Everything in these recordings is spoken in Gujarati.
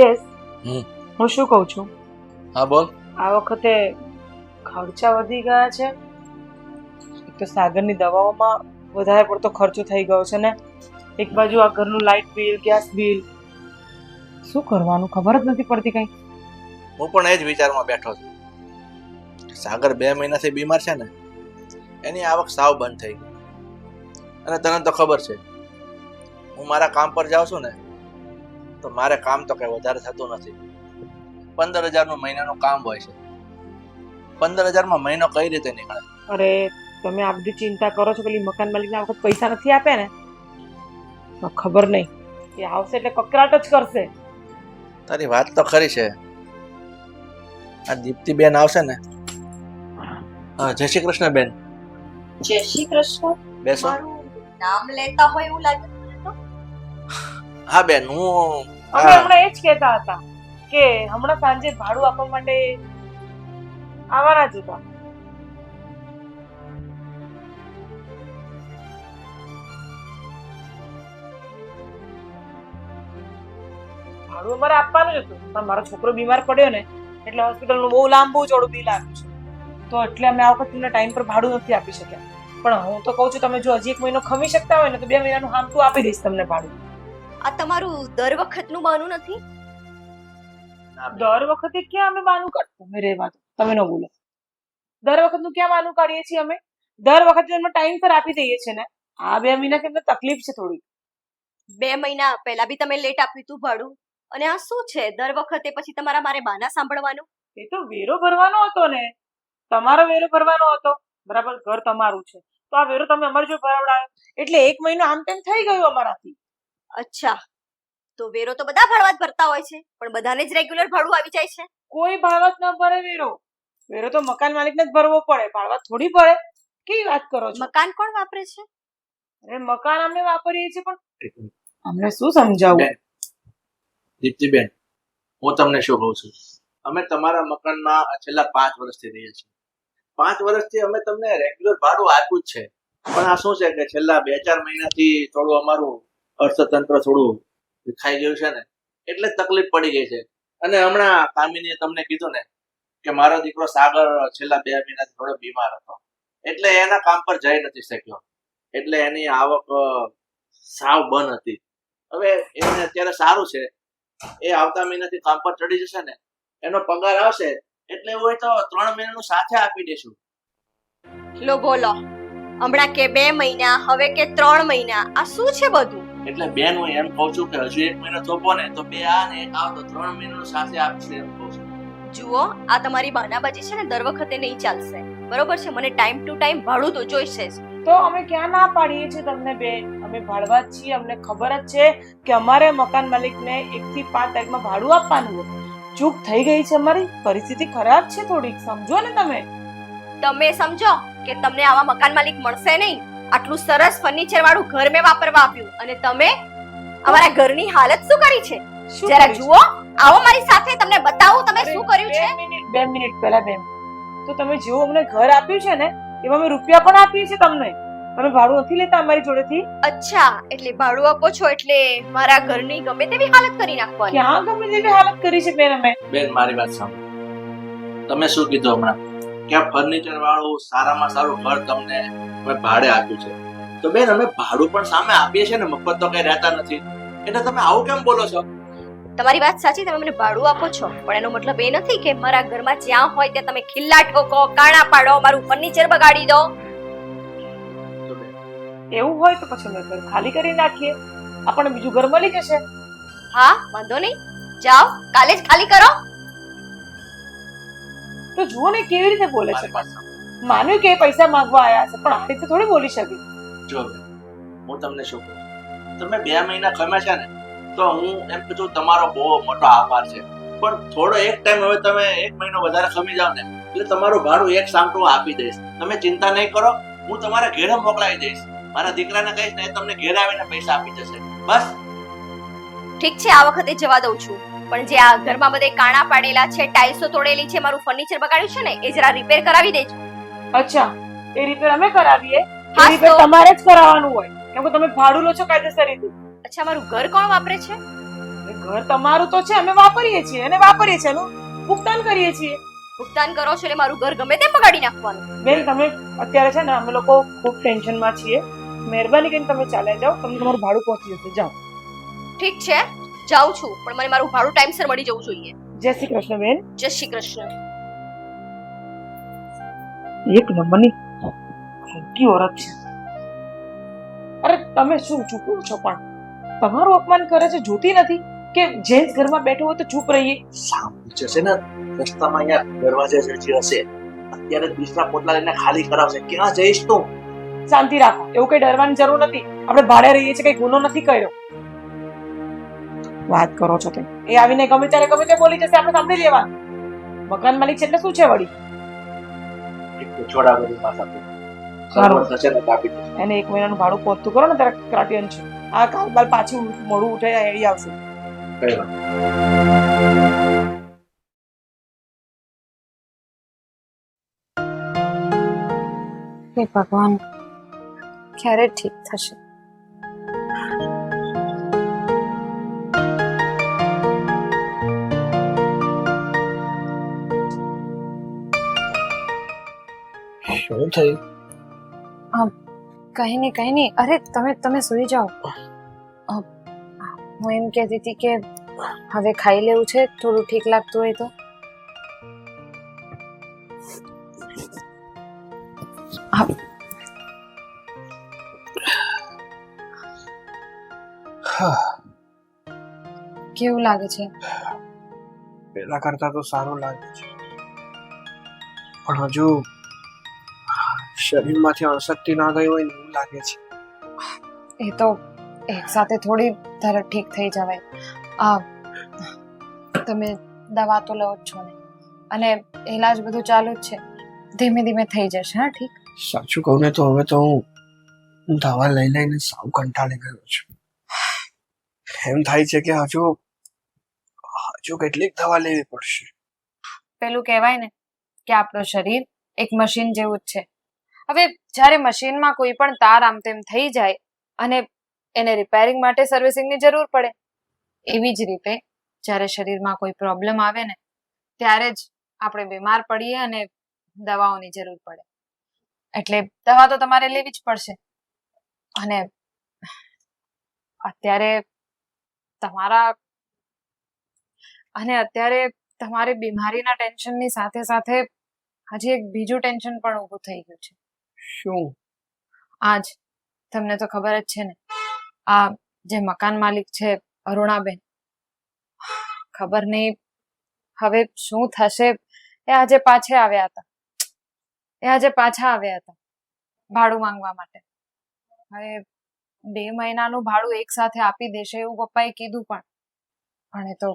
હમ. હું શું કહું છું? હા બોલ. આ વખતે ખર્ચા વધી ગયા છે. એક તો સાગરની દવાઓમાં વધારે પડતો ખર્ચો થઈ ગયો છે ને. એક બાજુ આ ઘરનું લાઇટ બિલ ગેસ બિલ શું કરવાનું? ખબર જ નથી પડતી કઈ. હું પણ એ જ વિચારમાં બેઠો છું. સાગર બે મહિનાથી બીમાર છે ને એની આવક સાવ બંધ થઈ ગઈ. અને તને તો ખબર છે હું મારા કામ પર જાઉં છું ને તો મારે કામ તો કઈ વધારે થતું નથી. પંદર હજારનું મહિનાનું કામ હોય છે. પંદર હજારમાં મહિનો કઈ રીતે નીકળે? અરે તમે આ બધી ચિંતા કરો છો પેલી મકાન માલિકને આ વખત પૈસા નથી આપ્યા ને? ખબર નહીં. એ આવશે એટલે કકરાટ જ કરશે. તારી વાત તો ખરી છે. આ દીપ્તિ બેન આવશે ને? હા જય શ્રી કૃષ્ણ બેન. જય શ્રી કૃષ્ણ. બેસો. નામ લેતા હોય એવું લાગે. હા બેન હું અમે હમણાં એ જ કહેતા હતા કે હમણાં સાંજે ભાડું આપવા માટે આવવાના જ હતા. ભાડું અમારે આપવાનું જ હતું. પણ મારો છોકરો બીમાર પડ્યો ને એટલે હોસ્પિટલનું બહુ લાંબુ ચોડું બિલ આવ્યું છે. તો એટલે અમે આ વખત તમને ટાઈમ પર ભાડું નથી આપી શક્યા. પણ હું તો કહું છું તમે જો હજી એક મહિનો ખમી શકતા હોય ને તો બે મહિનાનું હામતું આપી દઈશ તમને ભાડું. આ તમારું દર વખતનું બાનું નથી? દર વખતે ક્યાં અમે બાનું કાઢતું અમે રહેવા દો. તમે ન બોલો. દર વખતનું ક્યાં બાનું કાઢીએ છીએ અમે? દર વખતે એમને ટાઈમ પર આપી દઈએ છીએ ને. આ બે મહિના કે તકલીફ છે થોડી બે મહિના પહેલા બી તમે લેટ આપ્યું હતું ભાડું. અને આ શું છે? દર વખતે પછી તમારા મારે બાના સાંભળવાનું? એ તો વેરો ભરવાનો હતો ને. તમારો વેરો ભરવાનો હતો. બરાબર ઘર તમારું છે. તો આ વેરો તમે અમારી જો ભરાવડાવ્યો એટલે એક મહિનો આમ તેમ થઈ ગયું અમારાથી. અચ્છા. તો વેરો તો બધા ભાડવા જ ભરતા હોય છે પણ બધાને જ રેગ્યુલર ભાડું આવી જાય છે? કોઈ ભાડવત ન ભરે વેરો. વેરો તો મકાન માલિકને જ ભરવો પડે. ભાડવત થોડી પડે કેવી વાત કરો છો? મકાન કોણ વાપરે છે? અરે મકાન અમે વાપરીએ છીએ પણ અમને શું સમજાવવું બેન, દીપ્તિબેન હું તમને શું કહું છું? અમે તમારા મકાનમાં છેલ્લા પાંચ વર્ષથી રહીએ છીએ. પાંચ વર્ષથી અમે તમને રેગ્યુલર ભાડું આપ્યું જ છે. પણ આ શું છે કે છેલ્લા બે ચાર મહિનાથી થોડું અમારું અર્થતંત્ર થોડું વિખાઈ ગયું છે ને, એટલે તકલીફ પડી ગઈ છે. અને હમણાં કામિનીએ તમને કીધું ને કે મારો દીકરો સાગર છેલ્લા બે મહિનાથી થોડો બીમાર હતો. એટલે એના કામ પર જઈ નથી શક્યો. એટલે એની આવક સાવ બંધ હતી. હવે એને અત્યારે સારું છે. એ આવતા મહિનાથી કામ પર ચડી જશે ને, એનો પગાર આવશે, એટલે એવું હોય તો ત્રણ મહિનાનું સાથે આપી દઈશું. લો બોલો, હમણાં કે બે મહિના, હવે કે ત્રણ મહિના, આ શું છે બધું? એટલે બેન હું એમ કહું છું કે હજુ એક મહિનો થોપો ને તો બે આ ને એક આવ તો ત્રણ મહિનો સાથે આપશે એમ કહું છું. જુઓ આ તમારી બાનાબાજી છે ને દર વખતે નહીં ચાલશે. બરોબર છે? મને ટાઈમ ટુ ટાઈમ ભાડું તો જોઈશે જ. તો અમે ક્યાં ના પાડીએ છીએ તમને બેન? અમે ભાડવા જ છીએ. અમને ખબર જ છે કે અમારે મકાન માલિકને એક થી પાંચ તારીખમાં ભાડું આપવાનું હોય. ચૂક થઈ ગઈ છે અમારી? પરિસ્થિતિ ખરાબ છે થોડીક સમજો ને તમે. તમે સમજો કે તમને આવા મકાન માલિક મળશે નહીં. આટલું સરસ ફર્નિચર વાળું ઘર મેં વાપરવા આપ્યું. અને તમે અમારા ઘરની હાલત શું કરી છે? જરા જુઓ આવો મારી સાથે તમને બતાવું તમે શું કર્યું છે? બે મિનિટ પહેલા બેન તો તમે જેવું અમને ઘર આપ્યું છે ને એમાં અમે રૂપિયા પણ આપીએ છીએ તમને. તમે ભાડું નથી લેતા અમારી જોડેથી? અચ્છા એટલે ભાડું આપો છો એટલે મારા ઘરની ગમે તેવી હાલત કરી નાખવાની. ક્યાં ગમે તેવી હાલત કરી છે બેન અમે? બેન મારી વાત સાંભળો. તમે શું કીધું હમણાં? કે આ ફર્નિચર વાળું સારામાં સારું ઘર તમને અમે ભાડે આપ્યું છે. તો બેન અમે ભાડું પણ સામે આપીએ છીએ ને મફત તો કઈ રહેતા નથી. એટલે તમે આવું કેમ બોલો છો? તમારી વાત સાચી તમે મને ભાડું આપો છો. પણ એનો મતલબ એ નથી કે મારા ઘરમાં જ્યાં હોય ત્યાં તમે ખિલ્લા ઠોકો કાણા પાડો મારું ફર્નિચર બગાડી દો. એવું હોય તો પછી અમે ઘર ખાલી કરી નાખીએ. આપણને બીજું ઘર મળી જશે. હા વાંધો નહીં. જાઓ કાલે જ ખાલી કરો. તો જુઓ ને કેવી રીતે બોલે છે માન્યું કે પૈસા માંગવા આવ્યા છે પણ આ રીતે થોડી બોલી શકે. જો હું તમને શું કહું? તમે બે મહિના ખમ્યા છે ને તો હું એમ કીધું તમારો બહુ મોટો આભાર છે. પણ થોડો એક ટાઈમ હવે તમે એક મહિનો વધારે ખમી જાવ ને એટલે તમારું ભાડું એક સામટું આપી દઈશ. તમે ચિંતા નહીં કરો હું તમારા ઘેરે મોકલાવી દઈશ. મારા દીકરાને કહીશ ને તમને ઘેરે આવીને પૈસા આપી જશે. બસ. ઠીક છે આ વખતે જવા દઉં છું. પણ જે આ ઘરમાં બધે કાણા પાડેલા છે ટાઇલ્સો તોડેલી છે મારું ફર્નિચર બગાડ્યું છે ને એ જરા રિપેર કરાવી દેજો. અચ્છા એ રિપેર અમે કરાવીએ. હા રિપેર તમારે જ કરાવવાનું હોય. કેમ કે તમે ભાડું લો છો કાયદેસર રીતે અચ્છા મારું ઘર કોણ વાપરે છે? ઘર તમારું તો છે અમે વાપરીએ છીએ અને વાપરીએ છીએ એનું ભુગતાન કરીએ છીએ. ભુગતાન કરો છો એટલે મારું ઘર ગમે તેમ બગાડી નાખવાનું. બેન તમે અત્યારે છે ને અમે લોકો ખૂબ ટેન્શનમાં છીએ. મહેરબાની કરીને તમે ચાલ્યા જાઓ તમને તમારું ભાડું પહોંચી જશે. જાઓ. ઠીક છે. જાઉં છું પણ મને મારું ભાડું ટાઈમસર મળી જવું જોઈએ. જય શ્રી કૃષ્ણ બેન. જય શ્રી કૃષ્ણ. એક નંબરની ખોટી ઓરત છે. અરે તમે શું ચૂપો છો પણ? તમારું અપમાન કરે છે જોતી નથી કે જેન્ટ્સ ઘરમાં બેઠો હોય તો ચૂપ રહીએ. જશે ને? રસ્તામાં અહીંયા દરવાજે જે હશે. અત્યારે જ બિસ્તરા પોટલા લઈને ખાલી કરાવશે. ક્યાં જઈશ તું? શાંતિ રાખો એવું કઈ ડરવાની જરૂર નથી. આપણે ભાડે રહીએ છીએ કઈ ગુનો નથી કર્યો. વાત કરો છો તમે. એ આવીને ગમે ત્યારે ગમે તે બોલી જશે આપણે સાંભળી લેવાનું. મકાન માલિક છે એટલે શું છે વળી? તો. એને એક મહિનાનું ભાડું પહોંચતું કરો ને ત્યારે ક્રાટિયન છે આ કાલ બાલ પાછી મોડું ઉઠે એડી આવશે. હે ભગવાન ક્યારે ઠીક થશે? શું થયું? કઈ નહીં કઈ નહીં. અરે તમે તમે સુઈ જાઓ. હું એમ કહેતી હતી કે હવે ખાઈ લેવું છે થોડું ઠીક લાગતું હોય તો. હા. કેવું લાગે છે? પેલા કરતા તો સારું લાગે છે. પણ હજુ શરીરમાંથી અણશક્તિ ના ગઈ હોય એવું લાગે છે. એ તો એક સાથે થોડી તરત ઠીક થઈ જવાય. આ તમે દવા તો લો જ છો ને. અને ઇલાજ બધું ચાલુ જ છે. ધીમે ધીમે થઈ જશે હા ઠીક? સાચું કહું ને તો હવે તો હું દવા લઈ લઈને સાવ કંટાળી ગયો છું. એમ થાય છે કે હજુ હજુ કેટલીક દવા લેવી પડશે. પેલું કહેવાય ને કે આપણું શરીર એક મશીન જેવું જ છે. હવે જ્યારે મશીનમાં કોઈ પણ તાર આમ તેમ થઈ જાય અને એને રિપેરિંગ માટે સર્વિસિંગની જરૂર પડે, એવી જ રીતે જ્યારે શરીરમાં કોઈ પ્રોબ્લેમ આવે ને, ત્યારે જ આપણે બીમાર પડીએ અને દવાઓની જરૂર પડે. એટલે દવા તો તમારે લેવી જ પડશે. અને અત્યારે તમારા અને અત્યારે તમારી બીમારીના ટેન્શનની સાથે સાથે હજી એક બીજું ટેન્શન પણ ઊભું થઈ ગયું છે. શું? આજ તમને તો ખબર જ છે ને આ જે મકાન માલિક છે અરુણાબેન ખબર નહીં હવે શું થશે? એ આજે પાછે આવ્યા હતા. એ આજે પાછા આવ્યા હતા ભાડું માંગવા માટે. હવે બે મહિનાનું ભાડું એક સાથે આપી દેશે એવું પપ્પાએ કીધું પણ પણ એ તો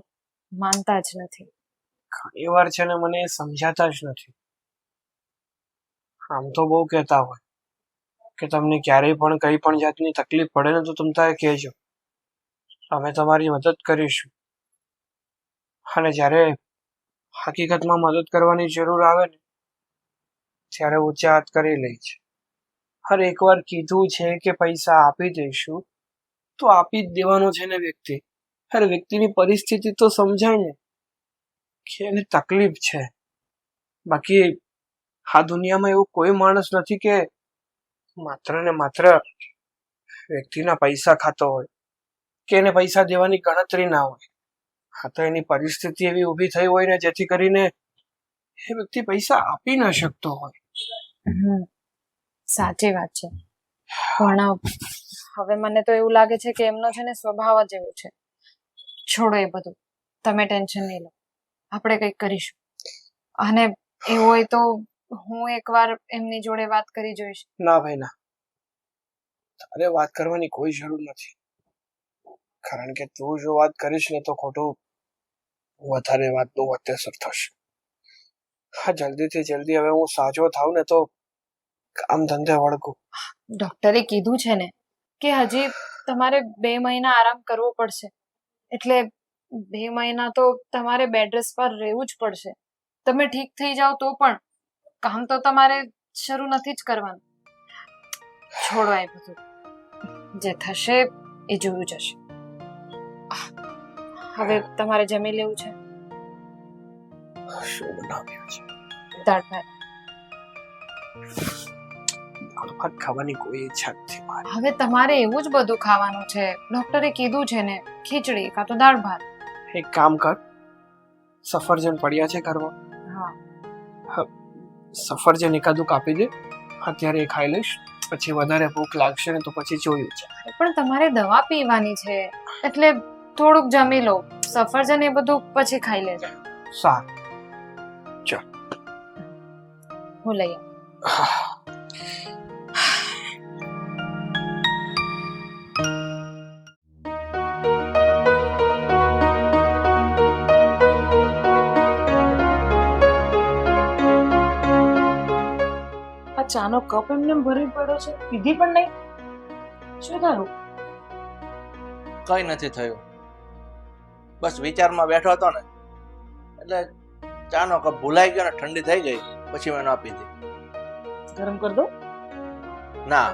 માનતા જ નથી. ઘણી વાર છે ને મને સમજાતા જ નથી. આમ તો બહુ કહેતા હોય કે તમને ક્યારેય પણ કઈ પણ જાતની તકલીફ પડે ને તો તમ તારે કહેજો. અમે તમારી મદદ કરીશું. અને જ્યારે હકીકતમાં મદદ કરવાની જરૂર આવે ને, ત્યારે ઊંચા હાથ કરી લે છે. હર એકવાર કીધું છે કે પૈસા આપી દઈશું, તો આપી જ દેવાનો છે ને વ્યક્તિ. હર વ્યક્તિની પરિસ્થિતિ તો સમજાય ને, કે એને તકલીફ છે. બાકી આ દુનિયામાં એવું કોઈ માણસ નથી કે માત્ર ને માત્ર વ્યક્તિના પૈસા ખાતો હોય, કે એને પૈસા દેવાની ગણતરી ના હોય. હા, તો એની પરિસ્થિતિ એવી ઊભી થઈ હોય ને જેથી કરીને એ વ્યક્તિ પૈસા આપી ન શકતો હોય. સાચી વાત છે. પણ હવે મને તો એવું લાગે છે કે એમનો છે ને સ્વભાવ જ એવો છે. છોડો એ બધું. તમે ટેન્શન નહીં લો. આપણે કંઈક કરીશું. અને એવું હોય તો હું એકવાર એમની જોડે વાત કરી જોઈશ. ના ભાઈ ના. તારે વાત કરવાની કોઈ જરૂર નથી. કારણ કે તું જો વાત કરીશ ને તો ખોટું વધારે વાતનું અત્યાસર થશે. હા જલ્દીથી જલ્દી. હવે હું સાજો થાવ ને તો કામ ધંધે વળગું. ડોક્ટરે કીધું છે ને કે હજી તમારે બે મહિના આરામ કરવો પડશે. એટલે બે મહિના તો તમારે બેડ રેસ્ટ પર રહેવું જ પડશે. તમે ઠીક થઈ જાઓ તો પણ કામ તો તમારે શરૂ નથી જ કરવાનું. છોડો એ બધું. જે થશે એ જોયું જશે. હવે તમારે જમી લેવું છે? શું બનાવ્યું છે? દાળ ભાત. દાળ ભાત ખાવાની કોઈ ઈચ્છા નથી મારી. હવે તમારે એવું જ બધું ખાવાનું છે. ડોક્ટરે કીધું છે ને ખીચડી કાં તો દાળ ભાત. એક કામ કર. સફરજન પડ્યા છે ઘરમાં. હા. સફરજન એકાદું કાપી દે અત્યારે એ ખાઈ લઈશ. પછી વધારે ભૂખ લાગશે ને તો પછી જોયું છે. પણ તમારે દવા પીવાની છે એટલે થોડુંક જમી લો. સફરજન એ બધું પછી ખાઈ લેજો. સારું. હું લઈ આવું. ચાનો કપ એમને ભરી પડ્યો છે? પીધી પણ નહીં. શું થયું? કઈ નથી થયું. બસ વિચારમાં બેઠો હતો ને. એટલે ચાનો કપ ભૂલાઈ ગયો ને ઠંડી થઈ ગઈ. પછી મેં ન પીધી ગરમ કરી દો. ના.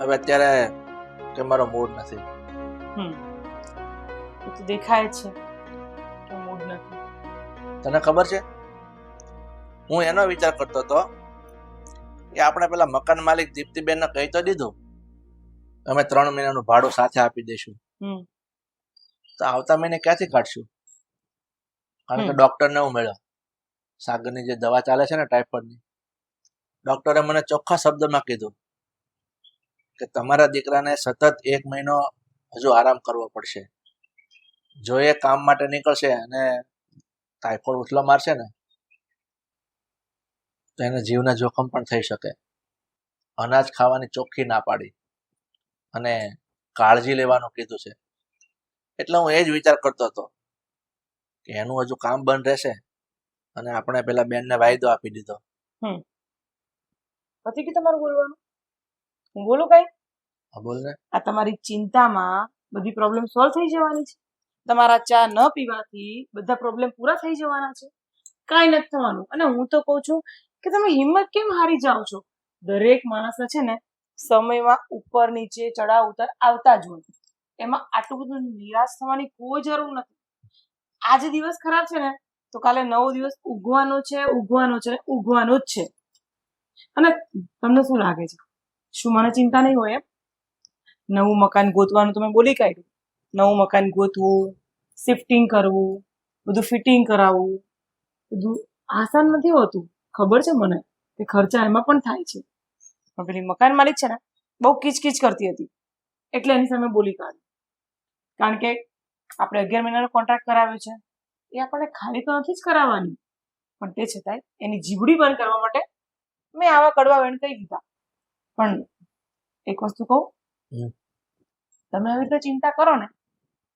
હવે અત્યારે કે મારો મૂડ નથી. એ તો દેખાય છે કે મૂડ નથી. તને ખબર છે? હું એનો વિચાર કરતો હતો કે આપણે પેલા મકાન માલિક દીપ્તિબેનને કહી તો દીધું. અમે ત્રણ મહિનાનું ભાડું સાથે આપી દઈશું. તો આવતા મહિને ક્યાંથી કાઢશું? કારણ કે ડોક્ટર ડોક્ટરને હું મળ્યો. સાગરની જે દવા ચાલે છે ને ટાઈફોઈડની ડોક્ટરે મને ચોખ્ખા શબ્દમાં કીધું કે તમારા દીકરાને સતત એક મહિનો હજુ આરામ કરવો પડશે. જો એ કામ માટે નીકળશે અને ટાઈફોઈડ ઉથલો મારશે ને તો એને જીવના જોખમ પણ થઈ શકે. અનાજ ખાવાની ચોખ્ખી ના પાડી અને કાળજી લેવાનું કીધું છે. એટલે હું એ જ વિચાર કરતો હતો કે એનું હજુ કામ બંધ રહેશે અને આપણે પેલા બેનને વાયદો આપી દીધો. પછી કે તમારું બોલવાનું? હું બોલું કઈ? હા બોલ ને. આ તમારી ચિંતામાં બધી પ્રોબ્લેમ સોલ્વ થઈ જવાની છે. તમારા ચા ન પીવાથી બધા પ્રોબ્લેમ પૂરા થઈ જવાના છે. કાંઈ નથી થવાનું. અને હું તો કહું છું કે તમે હિંમત કેમ હારી જાઓ છો? દરેક માણસને છે ને સમયમાં ઉપર, નીચે ચડાવ ઉતાર આવતા જ હોય. એમાં આટલું બધું નિરાશ થવાની કોઈ જરૂર નથી. આજે દિવસ ખરાબ છે ને, તો કાલે નવો દિવસ ઉગવાનો છે ઉગવાનો છે, ઉગવાનો જ છે. અને તમને શું લાગે છે? શું મને ચિંતા નહીં હોય એમ? નવું મકાન ગોતવાનું તમે બોલી કાઢ્યું. નવું મકાન ગોતવું શિફ્ટિંગ કરવું, બધું ફિટિંગ કરાવવું, બધું આસાન નથી હોતું. ખબર છે મને? કે ખર્ચા એમાં પણ થાય છે. પણ પેલી મકાન માલિક છે ને બહુ કિચકિચ કરતી હતી. એટલે એની સામે બોલી કાઢી. કારણ કે આપણે અગિયાર મહિનાનો કોન્ટ્રાક્ટ કરાવ્યો છે એ આપણને ખાલી તો નથી જ કરાવવાની. પણ તે છતાંય એની જીવડી બંધ કરવા માટે મેં આવા કડવા વેણ કહી દીધા. પણ એક વસ્તુ કહું? તમે આવી રીતે ચિંતા કરો ને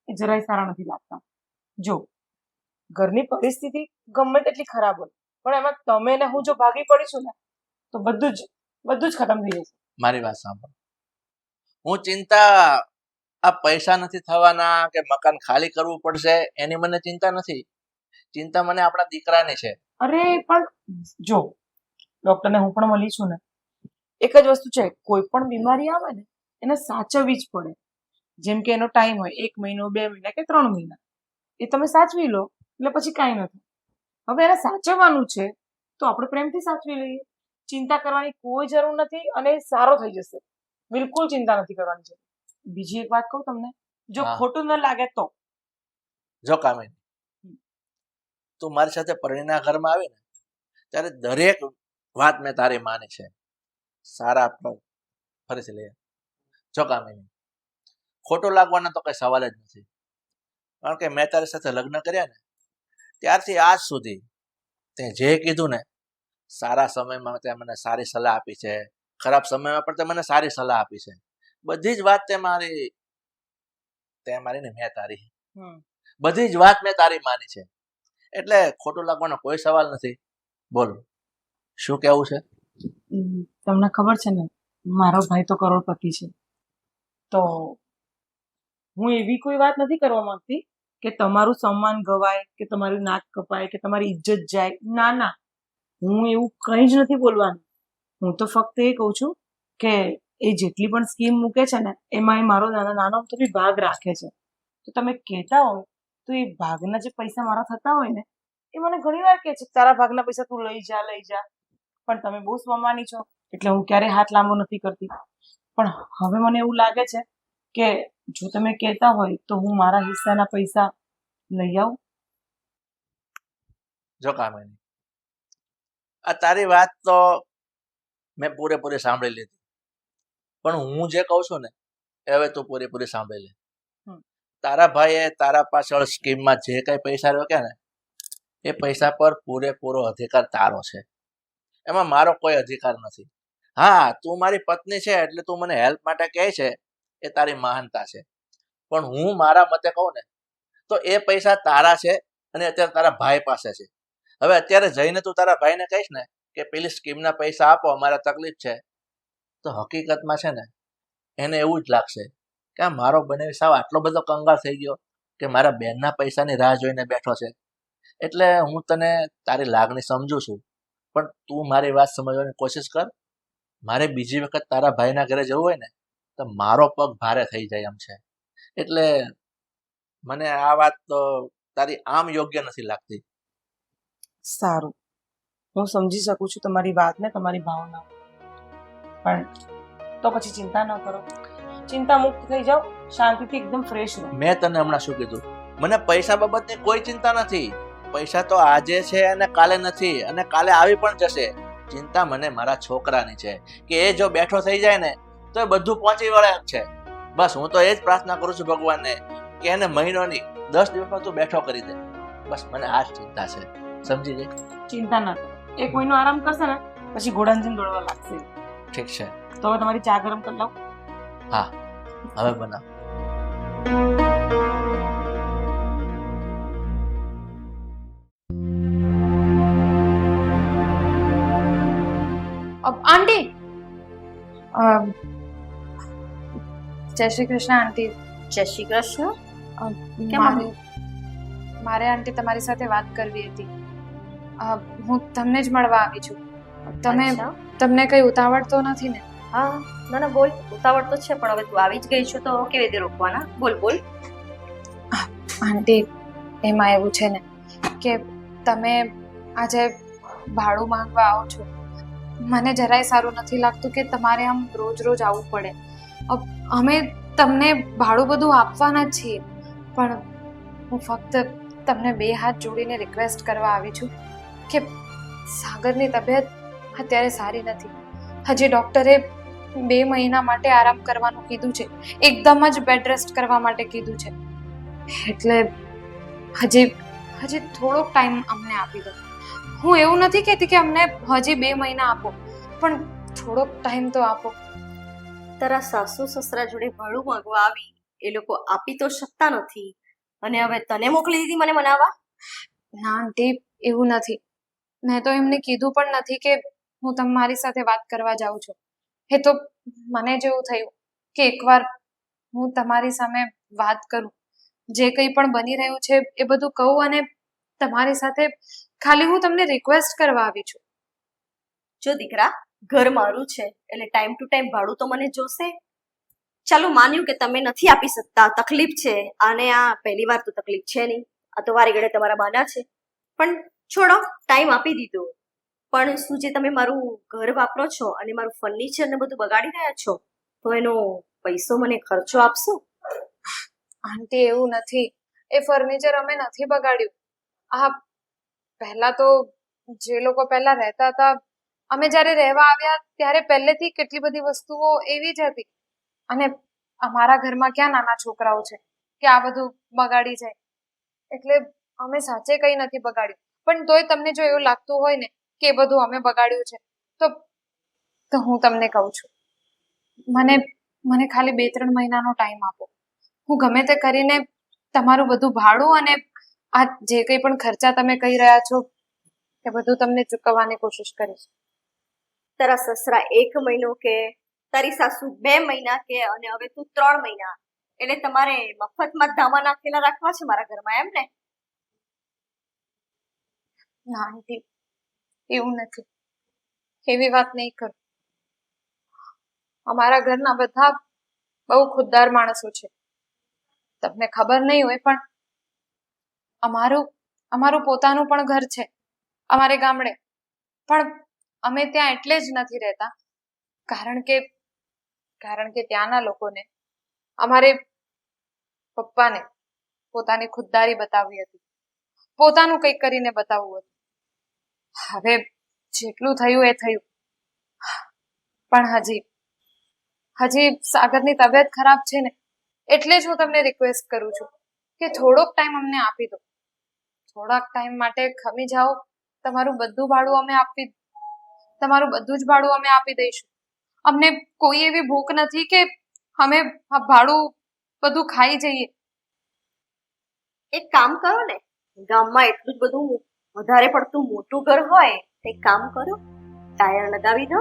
એ જરાય સારા નથી લાગતા. જો ઘરની પરિસ્થિતિ ગમે તેટલી ખરાબ હોય પણ એમાં તમે ને હું જો ભાગી પડીશું ને તો બધું જ બધું જ ખતમ થઈ જશે. મારી વાત સાંભળ. હું ચિંતા આ પૈસા નથી થવાના કે મકાન ખાલી કરવું પડશે એની મને ચિંતા નથી. ચિંતા મને આપણા દીકરાની છે. અરે પણ જો ડોક્ટરને હું પણ મળી છું ને. એક જ વસ્તુ છે કોઈ પણ બીમારી આવે ને એને સાચવવી જ પડે. જેમ કે એનો ટાઈમ હોય એક મહિનો બે મહિના કે ત્રણ મહિના. એ તમે સાચવી લો એટલે પછી કાંઈ નથી. હવે એને સાચવવાનું છે તો આપણે પ્રેમથી સાચવી લઈએ. ચિંતા કરવાની કોઈ જરૂર નથી અને સારો થઈ જશે. બિલકુલ ચિંતા નથી કરવાની છે બીજી એક વાત કહું તમને જો ખોટું ન લાગે તો. જો કામિની તું મારી સાથે પરણીના ઘરમાં આવી ને ત્યારે દરેક વાત મેં તારી માની છે. સારા ફરીથી લઈએ જો કામિની ખોટું લાગવાનો તો કઈ સવાલ જ નથી. કારણ કે મેં તારી સાથે લગ્ન કર્યા ને ત્યારથી આજ સુધી તે જે કીધું ને સારા સમયમાં તે મને સારી સલાહ આપી છે ખરાબ સમયમાં પણ તે મને સારી સલાહ આપી છે. બધી જ વાત તે મારી તે મારી ને મેં તારી. બધી જ વાત મેં તારી માની છે. એટલે ખોટું લાગવાનો કોઈ સવાલ નથી. બોલ શું કેવું છે? તમને ખબર છે ને મારો ભાઈ તો કરોડપતિ છે. તો હું એવી કોઈ વાત નથી કરવા માંગતી કે તમારું સન્માન ગવાય, કે તમારું નાક કપાય, કે તમારી ઇજ્જત જાય. ના ના. હું એવું કંઈ જ નથી બોલવાનું. હું તો ફક્ત એ કહું છું કે એ જેટલી પણ સ્કીમ મૂકે છે ને એમાં એ મારો નાનો નાનો તો બી ભાગ રાખે છે. તો તમે કહેતા હોય, તો એ ભાગના જે પૈસા મારા થતા હોય ને, એ મને ઘણી વાર કહે છે, તારા ભાગના પૈસા તું લઈ જા લઈ જા. પણ તમે બહુ સ્વમાની છો, એટલે હું ક્યારેય હાથ લાંબો નથી કરતી. પણ હવે મને એવું લાગે છે કે જો તમે કહેતા હોય તો હું મારા હિસ્સાના પૈસા લઈ આવું? જો કામિની આ તારી વાત તો મેં પૂરેપૂરી સાંભળી લીધી. પણ હું જે કહું છું ને એ હવે તું પૂરેપૂરી સાંભળી લે. તારા ભાઈએ તારા પાછળ સ્કીમમાં જે કઈ પૈસા રોક્યા ને એ પૈસા પર પૂરેપૂરો અધિકાર તારો છે. એમાં મારો કોઈ અધિકાર નથી. હા તું મારી પત્ની છે એટલે તું મને હેલ્પ માટે કહે છે એ તારી મહાનતા છે. પણ હું મારા મતે કહું ને, તો એ પૈસા તારા છે અને અત્યારે તારા ભાઈ પાસે છે. હવે અત્યારે જઈને તું તારા ભાઈને કહીશ ને કે પેલી સ્કીમના પૈસા આપો, અમારે તકલીફ છે, તો હકીકતમાં છે ને, એને એવું જ લાગશે કે આ મારો બનેવી સાવ આટલો બધો કંગાળ થઈ ગયો કે મારા બેનના પૈસાની રાહ જોઈને બેઠો છે. એટલે હું તને તારી લાગણી સમજુ છું, પણ તું મારી વાત સમજવાની કોશિશ કર. મારે બીજી વખત તારા ભાઈના ઘરે જવું હોય ને તો મારો પગ ભારે થઈ જાય એમ છે. એટલે મને આ વાત તો તારી આમ યોગ્ય નથી લાગતી. સારું. હું સમજી શકું છું તમારી વાતને તમારી ભાવના પણ તો પછી ચિંતા ન કરો. ચિંતા મુક્ત થઈ જાઓ. શાંતિથી એકદમ ફ્રેશ રહો. મેં તને હમણાં શું કીધું? મને પૈસા બાબતની કોઈ ચિંતા નથી. પૈસા તો આજે છે અને કાલે નથી. અને કાલે આવી પણ જશે. ચિંતા મને મારા છોકરાની છે. કે એ જો બેઠો થઈ જાય ને તો એ બધું પહોંચી વળે છે. બસ હું તો એ જ પ્રાર્થના કરું છું ભગવાનને કે એને મહિનોની દસ દિવસમાં તું બેઠો કરી દે. બસ મને આ જ ચિંતા છે. સમજી ગઈ? ચિંતા ના. એક મહિનો આરામ કરશે ને પછી ઘોડાની જેમ દોડવા લાગશે. ઠીક છે. તો હવે તમારી ચા ગરમ કરી લાવ. હવે બનાવ. આંટી! જય શ્રી કૃષ્ણ આંટી. જય શ્રી કૃષ્ણ. કેમ મારે મારે આંટી તમારી સાથે વાત કરવી હતી. હું તમને જ મળવા આવી છું. તમે. તમને કઈ ઉતાવળ તો નથી ને? હા ના ના બોલ. ઉતાવળ તો છે પણ હવે તું આવી જ ગઈ છું તો કેવી રીતે રોકવાના? બોલ બોલ. આંટી એમાં એવું છે ને કે તમે આજે ભાડું માંગવા આવો છો. મને જરાય સારું નથી લાગતું કે તમારે આમ રોજ રોજ આવવું પડે. અમે તમને ભાડું બધું આપવાના છીએ. પણ હું ફક્ત તમને બે હાથ જોડીને રિક્વેસ્ટ કરવા આવી છું કે સાગરની તબિયત અત્યારે સારી નથી. હજી ડૉક્ટરે બે મહિના માટે આરામ કરવાનું કીધું છે. એકદમ જ બેડ રેસ્ટ કરવા માટે કીધું છે. એટલે હજી હજી થોડોક ટાઈમ અમને આપી દો. હું એવું નથી કહેતી કે અમને હજી બે મહિના આપો, પણ થોડોક ટાઈમ તો આપો. તારા સાસુ સસરા જોડે ભાડું માંગવા આવી એ લોકો આપી તો શકતા નથી. અને હવે તને મોકલી દીધી મને મનાવવા? ના આંટી એવું નથી. મેં તો એમને કીધું પણ નથી કે હું તમારી સાથે વાત કરવા જાઉં છું. એ તો મને જેવું થયું કે એકવાર હું તમારી સામે વાત કરું. જે કંઈ પણ બની રહ્યું છે એ બધું કહું અને તમારી સાથે ખાલી હું તમને રિક્વેસ્ટ કરવા આવી છું. જો દીકરા ઘર મારું છે, એટલે ટાઈમ ટુ ટાઈમ ભાડું તો મને જોશે. ચાલો માન્યું કે તમે નથી આપી શકતા, તકલીફ છે. અને આ પહેલી વાર તો તકલીફ છે નહીં. આ તો વારે ઘડે તમારા બાના છે. પણ છોડો ટાઈમ આપી દીધો. પણ શું જે તમે મારું ઘર વાપરો છો અને મારું ફર્નિચર ને બધું બગાડી રહ્યા છો, તો એનો પૈસો મને ખર્ચો આપશો? આંટી, એવું નથી. એ ફર્નિચર અમે નથી બગાડ્યું. આ પહેલા તો જે લોકો પહેલા રહેતા હતા અમે જ્યારે રહેવા આવ્યા ત્યારે પહેલેથી કેટલી બધી વસ્તુઓ એવી જ હતી. અને અમારા ઘરમાં ક્યાં નાના છોકરાઓ છે કે આ બધું બગાડી જાય? એટલે અમે સાચે કંઈ નથી બગાડ્યું. પણ તોય તમને જો એવું લાગતું હોય ને કે બધું અમે બગાડ્યું છે, તો તો હું તમને કહું છું. મને મને ખાલી બે ત્રણ મહિનાનો ટાઈમ આપો. હું ગમે તે કરીને તમારું બધું ભાડું અને આ જે કંઈ પણ ખર્ચા તમે કહી રહ્યા છો, એ બધું તમને ચૂકવવાની કોશિશ કરીશ. તારા સસરા એક મહિનો કે તારી સાસુ બે મહિના કે અને હવે તું ત્રણ મહિના. એટલે તમારે મફતમાં ધામા નાખેલા રાખવા છે મારા ઘરમાં, એમ ને? ના એવું નથી. એવી વાત નહીં કર. અમારા ઘરના બધા બહુ ખુદદાર માણસો છે. તમને ખબર નહીં હોય, પણ અમારું અમારું પોતાનું પણ ઘર છે, અમારે ગામડે. પણ અમે ત્યાં એટલે જ નથી રહેતા. કારણ કે કારણ કે ત્યાંના લોકોને, અમારે પપ્પાને પોતાની ખુદદારી બતાવી હતી. પોતાનું કંઈક કરીને બતાવવું હતું. હવે જેટલું થયું એ થયું. પણ હજી હજી સાગરની તબિયત ખરાબ છે ને, એટલે જ હું તમને રિક્વેસ્ટ કરું છું કે થોડોક ટાઈમ અમને આપી દો. થોડાક ટાઈમ માટે ખમી જાઓ. તમારું બધું ભાડું અમે આપી તમારું બધું જ ભાડું અમે આપી દઈશું. અમને કોઈ એવી ભૂખ નથી કે અમે ભાડું બધું ખાઈ જઈએ. એક કામ કરો ને, ગામમાં એટલું જ બધું વધારે પડતું મોટું ઘર હોય તે કામ કરો, ટાયર લગાવી દો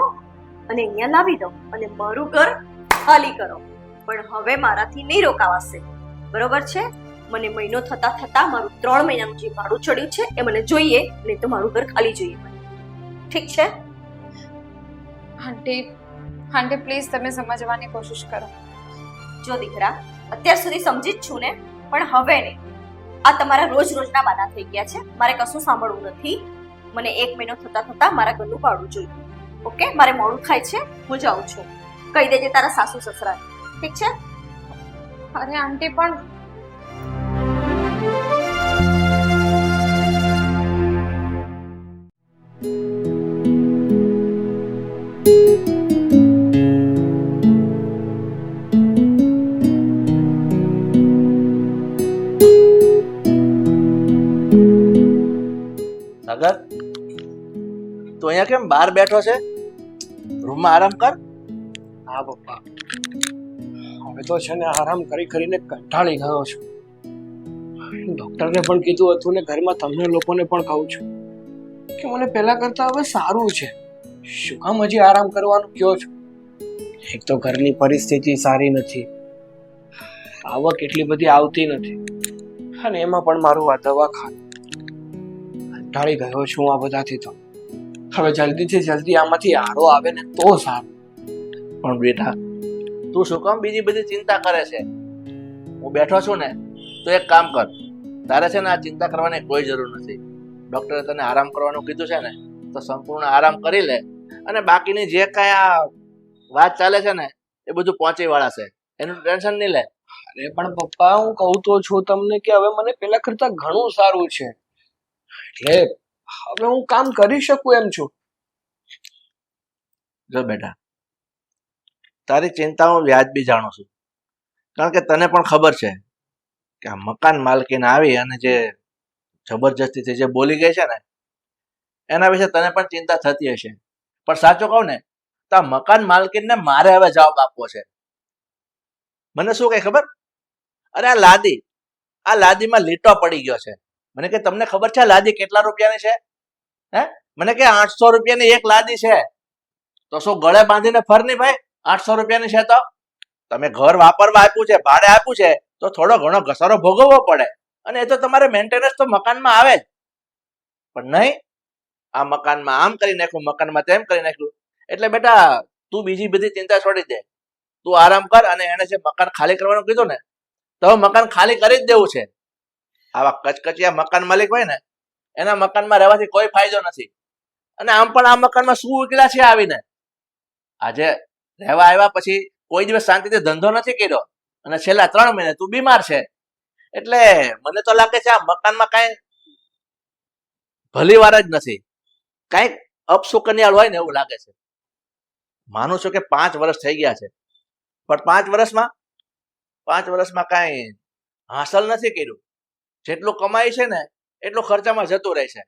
અને અહીંયા લાવી દો અને મારું ઘર ખાલી કરો. પણ હવે મારાથી નહીં રોકાવાશે. બરોબર છે? મને મહિનો થતા થતા મારું ત્રણ મહિનાનું જે ભાડું ચડ્યું છે એ મને જોઈએ, નહીં તો મારું ઘર ખાલી જોઈએ. ઠીક છે? આંટી આંટી પ્લીઝ તમે સમજવાની કોશિશ કરો. જો દીકરા અત્યાર સુધી સમજી જ છું ને પણ હવે નહીં આ તમારા રોજ રોજના બાના થઈ ગયા છે. મારે કશું સાંભળવું નથી. મને એક મહિનો થતા થતા મારા ઘરનું પાડવું જોઈએ. ઓકે? મારે મોડું થાય છે. હું જાઉં છું. કહી દેજે તારા સાસુ સસરા. ઠીક છે? અરે આંટી પણ બહાર બેઠો છે. રૂમમાં આરામ કર. હા, પપ્પા. હવે તો છે ને આરામ કરી કરીને કંટાળી ગયો છું. ડોક્ટરને પણ કીધું હતું ને ઘરમાં તમને લોકોને પણ કહું છું કે મને પહેલા કરતા હવે સારું છે. શું કામ હજી આરામ કરવાનું કયો છો? એક તો ઘરની પરિસ્થિતિ સારી નથી. આવક એટલી બધી આવતી નથી. અને એમાં પણ મારું આ દવાખાનું કંટાળી ગયો છું આ બધાથી તો. હવે જલ્દીથી જલ્દી આમાંથી આરો આવે ને તો સારું. પણ બેટા તું શું કામ બીજી બધી ચિંતા કરે છે? હું બેઠો છું ને તો એક કામ કર. તારે છે ને આ ચિંતા કરવાની કોઈ જરૂર નથી. ડોક્ટરે તને આરામ કરવાનું કીધું છે ને તો સંપૂર્ણ આરામ કરી લે. અને બાકીની જે કાંઈ આ વાત ચાલે છે ને એ બધું પહોંચી વાળા છે. એનું ટેન્શન નહીં લે. અરે પણ પપ્પા હું કહું તો છું તમને કે હવે મને પેલા કરતા ઘણું સારું છે. એટલે હવે હું કામ કરી શકું એમ છું. જો બેટા, તારી ચિંતા હું વ્યાજબી જાણું છું. કારણ કે તને પણ ખબર છે કે આ મકાન માલકીને આવી અને જે જબરજસ્તીથી જે બોલી ગઈ છે ને, એના વિશે તને પણ ચિંતા થતી હશે. પણ સાચું કહું ને, તો આ મકાન માલકીનને મારે હવે જવાબ આપવો છે. મને શું કઈ ખબર? અરે આ લાદી, આ લાદીમાં લીટો પડી ગયો છે. મને કે તમને ખબર છે લાદી કેટલા રૂપિયાની છે? હે? મને કે આઠસો રૂપિયાની એક લાદી છે. તો શું ગળે બાંધીને ફર નહીં ભાઈ? આઠસો રૂપિયાની છે તો? તમે ઘર વાપરવા આપ્યું છે, ભાડે આપ્યું છે, તો થોડો ઘણો ઘસારો ભોગવવો પડે. અને એ તો તમારે મેન્ટેનન્સ તો મકાનમાં આવે જ. પણ નહીં, આ મકાનમાં આમ કરી નાખ્યું, મકાનમાં તેમ કરી નાખ્યું. એટલે બેટા, તું બીજી બધી ચિંતા છોડી દે. તું આરામ કર અને એને જે મકાન ખાલી કરવાનું કીધું ને, તો મકાન ખાલી કરી જ દેવું છે. આવા કચકચિયા મકાન માલિક હોય ને, એના મકાનમાં રહેવાથી કોઈ ફાયદો નથી. અને આમ પણ આ મકાનમાં શું ઉકેલા છે આવીને? આજે રહેવા આવ્યા પછી કોઈ દિવસ શાંતિથી ધંધો નથી કર્યો. અને છેલ્લા ત્રણ મહિને તું બીમાર છે. એટલે મને તો લાગે છે આ મકાનમાં કાંઈ ભલી વાર જ નથી. કાંઈક અપસુકન્યાળ હોય ને એવું લાગે છે. માનું છું કે પાંચ વર્ષ થઈ ગયા છે. પણ પાંચ વર્ષમાં પાંચ વર્ષમાં કાંઈ હાંસલ નથી કર્યું. જેટલું કમાય છે ને એટલું ખર્ચામાં જતું રહે છે.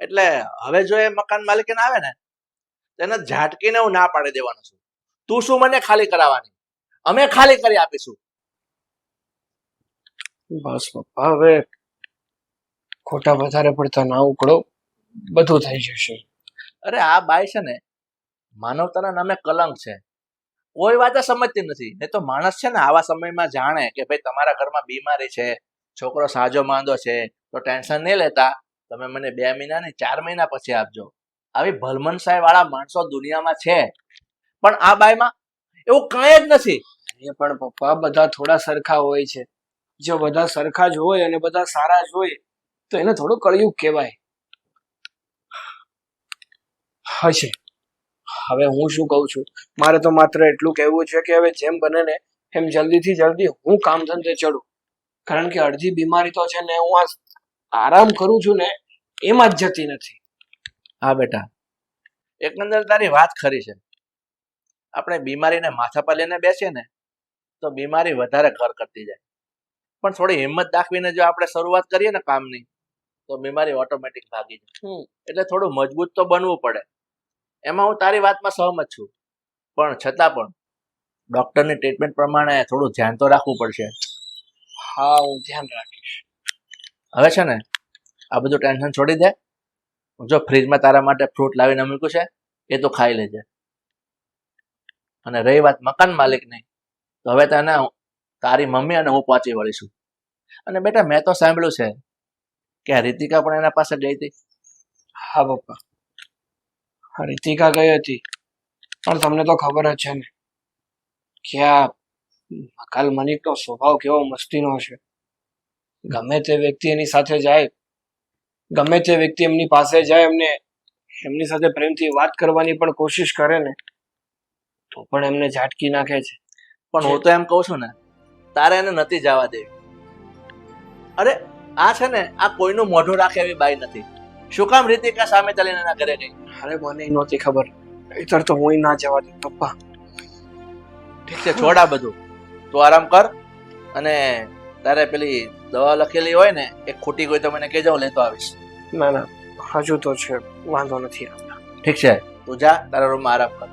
એટલે હવે જો એ મકાન માલિકીને આવે ને તેને ઝાટકીને હું ના પાડી દેવાનું છું. તું શું મને ખાલી કરાવવાની? અમે ખાલી કરી આપીશું. બસ પપ્પા હવે ખોટા વધારે પડતા ના ઉકળો. બધું થઈ જશે. અરે આ બાઈ છે ને માનવતાના નામે કલંક છે. કોઈ વાત સમજતી નથી. નહીં તો માણસ છે ને આવા સમયમાં જાણે કે ભાઈ તમારા ઘરમાં બીમારી છે છોકરો સાજો માંદો છે, તો ટેન્શન નહીં લેતા. તમે મને બે મહિના ને ચાર મહિના પછી આપજો. આવી ભલમનસાઈ વાળા માણસો દુનિયામાં છે. પણ આ બાઈમાં એવું કાંઈ જ નથી. એ પણ પપ્પા બધા થોડા સરખા હોય છે. જો બધા સરખા જ હોય અને બધા સારા જ હોય, તો એને થોડું કળિયુગ કહેવાય. હશે. હવે હું શું કહું છું? મારે તો માત્ર એટલું કહેવું છે કે હવે જેમ બને ને એમ જલ્દીથી જલ્દી હું કામ ધંધે ચડું. કારણ કે અડધી બીમારી તો છે ને હું આ આરામ કરું છું ને એમાં જ જતી નથી. હા બેટા. એકંદર તારી વાત ખરી છે. આપણે બીમારીને માથા પર લઈને બેસીએ ને તો બીમારી વધારે ઘર કરતી જાય. પણ થોડી હિંમત દાખવીને જો આપણે શરૂઆત કરીએ ને કામની તો બીમારી ઓટોમેટિક ભાગી જાય. એટલે થોડું મજબૂત તો બનવું પડે. એમાં હું તારી વાતમાં સહમત છું. પણ છતાં પણ ડોક્ટરની ટ્રીટમેન્ટ પ્રમાણે થોડું ધ્યાન તો રાખવું પડશે. હા હું ધ્યાન રાખીશ. હવે છે ને, આ બધું ટેન્શન છોડી દે. જો ફ્રીજમાં તારા માટે ફ્રૂટ લાવીને મૂક્યું છે, એ તો ખાઈ લેજે. અને રહી વાત મકાન માલિકની, તો હવે તને તારી મમ્મી અને હું પહોંચી વળીશું. અને બેટા, મેં તો સાંભળ્યું છે કે આ રીતિકા પણ એના પાસે ગઈ હતી. હા, પપ્પા. રીતિકા ગઈ હતી. પણ તમને તો ખબર જ છે ને, કે આ મકાલ મનિકનો સ્વભાવ કેવો મસ્તીનો છે. ગમે તે વ્યક્તિ એની સાથે જાય ગમે તે વ્યક્તિ એમની પાસે જાય એમને એમની સાથે પ્રેમથી વાત કરવાની પણ કોશિશ કરે ને તો પણ એમને ઝાટકી નાખે છે. પણ હું તો એમ કહું છું ને તારે એને નથી જવા દેવી. અરે આ છે ને આ કોઈનું મોઢું રાખે એવી બાઈ નથી. શું કામ રીતિકા સામે ચાલીને એના ઘરે ગઈ? અરે મને નહોતી ખબર. નહીતર તો હું ના જવા દઉં પપ્પા. ઠીક છે છોડા બધું. તું આરામ કર. અને તારે પેલી દવા લખેલી હોય ને એ ખોટી હોય તો મને કહેજો હું લેતો આવીશ. ના ના હજુ તો છે વાંધો નથી ઠીક છે તું જા તારા રૂમમાં આરામ કર.